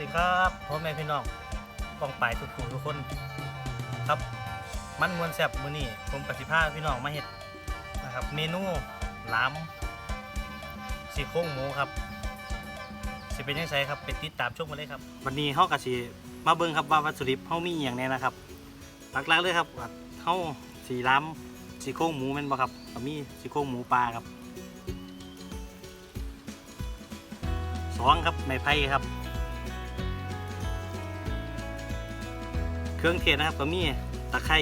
ดีครับพ่อแม่พี่น้องกองป่ายทุกผู้ทุกคนครับ มันมวนแซบมือนี่ผมปฏิภาพี่น้องมาเห็ดนะครับ เมนูล้ำสีโค้งหมูครับสิเป็นยังไงครับเป็นติดตามชมกันเลยครับ วันนี้เฮากะสีมาเบิ่งครับว่าวัตถุดิบเฮามีอย่างแน่นะครับหลักๆเลยครับเฮาสีล้ำสีโค้งหมูแม่นบ่ครับก็มีสีโค้งหมูปลาครับสองครับไม้ไพ่ครับ เครื่องเทศนะครับก็มีตะไคร้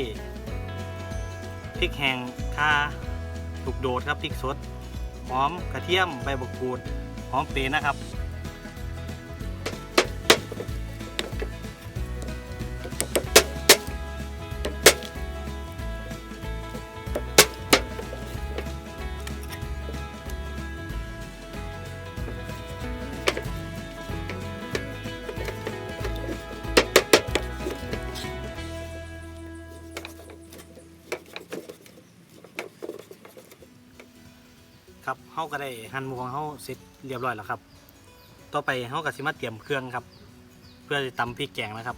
พริกแห้งข่าถูกโดดครับพริกสดหอมกระเทียมใบบักกูดหอมเปรย์นะครับาก็ได้หั่นหมูของเฮาเสร็จเรียบร้อยแล้วครับ ต่อไปเฮาก็สิมาเตรียมเครื่องครับ เพื่อจะตำพริกแกงนะครับ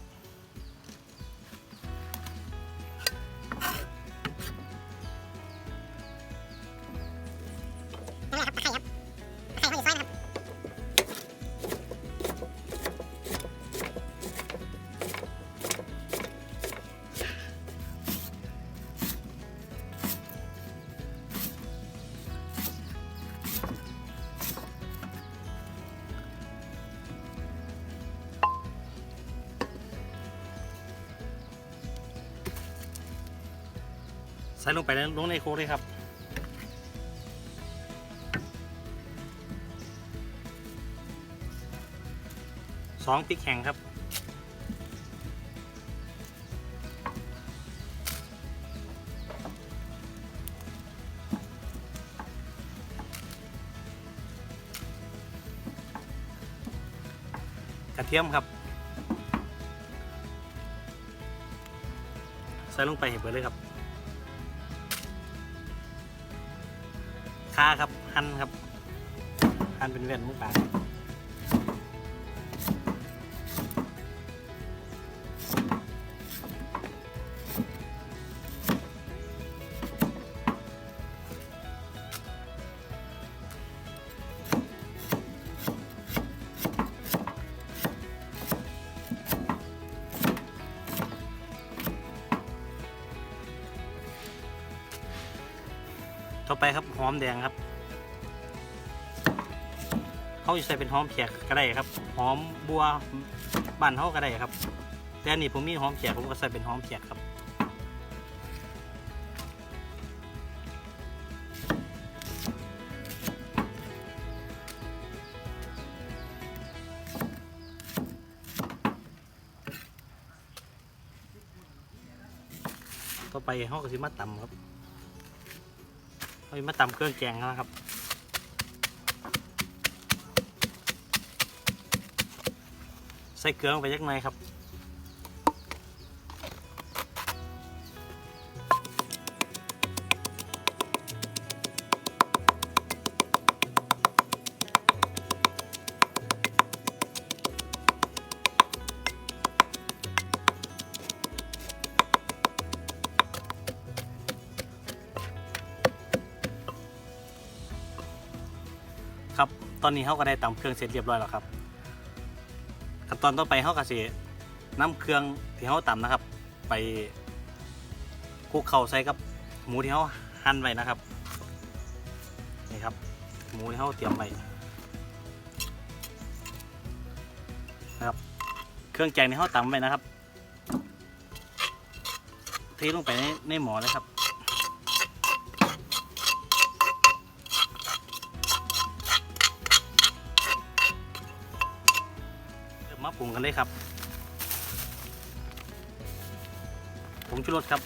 ส่ลงไปแล้วลงในโคกเลยครับสองพริกแห้งครับกระเทียมครับ ใส่ลงไปเห็นเบิดเลยครับ ค่าครับ หั่นครับ หั่นเป็นแว่นมุกปาก ไปครับหอมแดงครับเขาจะใส่เป็นหอมเขียกก็ได้ครับหอมบัวบ้านเขาก็ได้ครับ แต่นนี้ผมมีหอมเขียกผมก็ใส่เป็นหอมเขียกครับต่อไปเขาก็สิมาตำครับ เขามาตำเครื่องแกงนะครับใส่เกลือลงไปยักหน่อยครับ ตอนนี้เขาก็ได้ตำเครื่องเสร็จเรียบร้อยแล้วครับ ขั้นตอนต่อไปเขาก็สินำเครื่องที่เขาตำนะครับ ไปคลุกเข้าใส่กับหมูที่เขาหั่นไว้นะครับนี่ครับ หมูที่เขาเตรียมไว้นะครับ เครื่องแกงที่เขาตำไว้นะครับเทลงไปในในหม้อเลยครับ ปรุงกันเลยครับผงชูรสครับ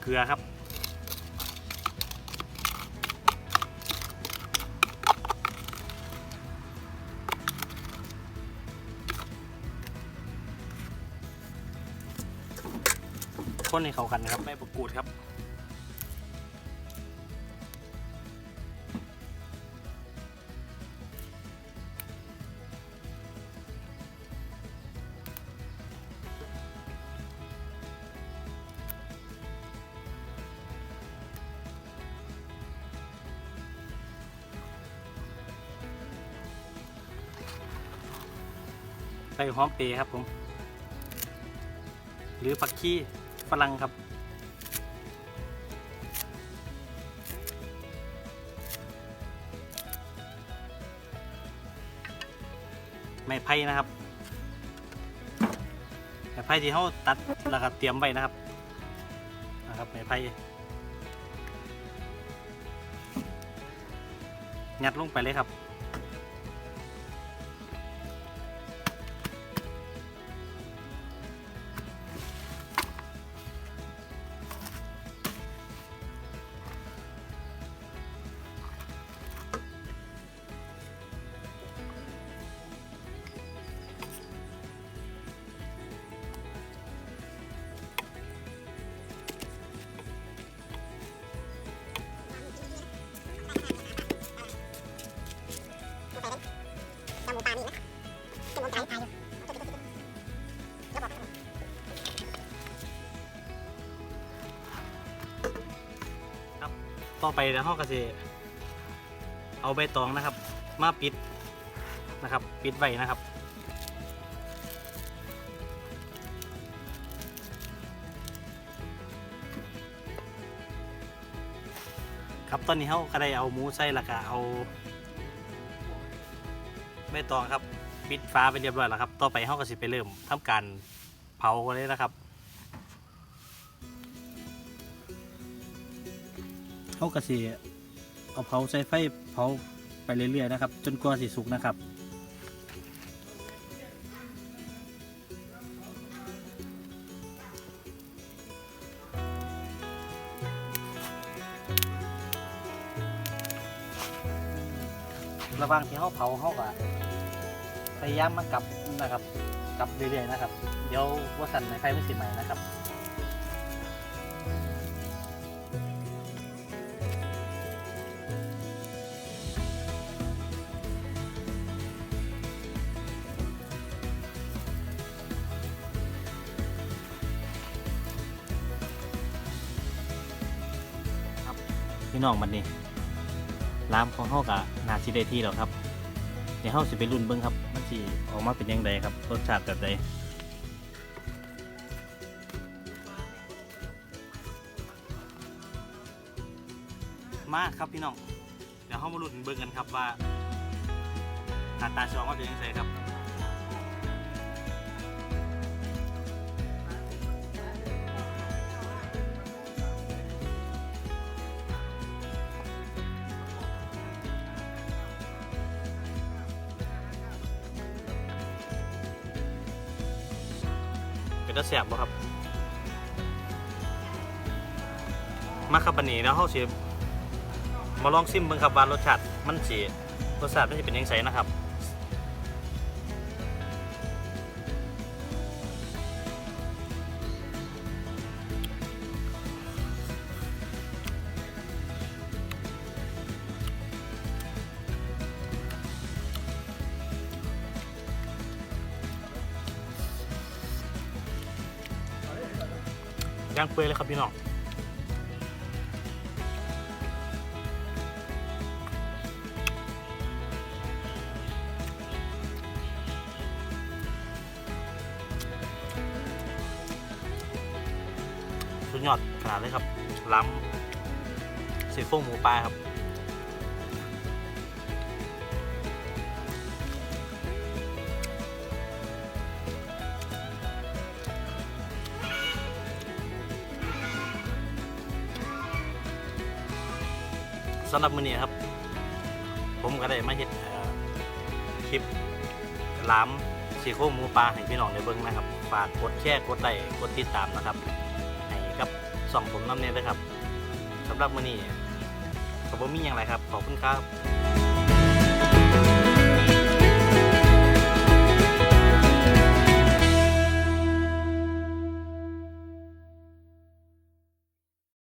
เกลือครับ คนให้เข้ากันนะครับใบมะกูดครับใส่หอมเปรย์ครับผม หรือผักชี ฝรั่งครับ ไม้ไผ่นะครับ ไม้ไผ่ที่เขาตัดแล้วก็เตรียมไว้นะครับ นะครับ ไม้ไผ่ยัดลงไปเลยครับ ต่อไปแล้วเราก็จะเอาใบตองนะครับ มาปิดนะครับ ปิดไว้นะครับครับตอนนี้เขาก็ได้เอาหมูใส่ล้วก็เอาใบตองครับ ปิดฟ้าไปเรียบร้อยแล้วครับ ต่อไปเขาก็สิไปเริ่มทำการเผากันเลยนะครับ เขากระสีเอาเผาใส่ไฟเผาไปเรื่อยๆนะครับ จนกว่าสิสุกนะครับระว่างที่เขาเผาเขาก็พยายามมากลับนะครับกลับเรื่อยๆนะครับ เดี๋ยวว่าสันในไฟไม่สิใหม่นะครับ พี่น้องมันนี่ร้านของเฮากะนาสิได้ที่แล้วครับเดี๋ยวเฮาสิไปรุ่นเบิ่งครับมันสิออกมาเป็นยังไงครับรสชาติแบบใดมากครับพี่น้องเดี๋ยวเฮามารุ่นเบิ่งกันครับว่าหน้าตาจะออกมาเป็นยังไงครับ เป็นตาแสบบ่ครับ มาครับปันนี้แล้วเขาสิมาลองซิมเบิ่งครับว่ารสชาติมันสิรสชาติมันจะเป็นยังไงนะครับ ย่างเปื่อยเลยครับพี่น้องสุดยอดขนาดเลยครับล้ำสีโฟงหมูปลาครับ สำหรับมื้อนี้ครับ ผมก็ได้มาเฮ็ดคลิปล้ามสีโครงหมูปลาให้พี่น้องได้เบิ่งนะครับ ฝากกดแชร์กดไลค์กดติดตามนะครับให้กับสองผมน้ำเนี่ยด้วยครับสำหรับมื้อนี้ก็บ่มีอยังไรครับ ขอบคุณครับ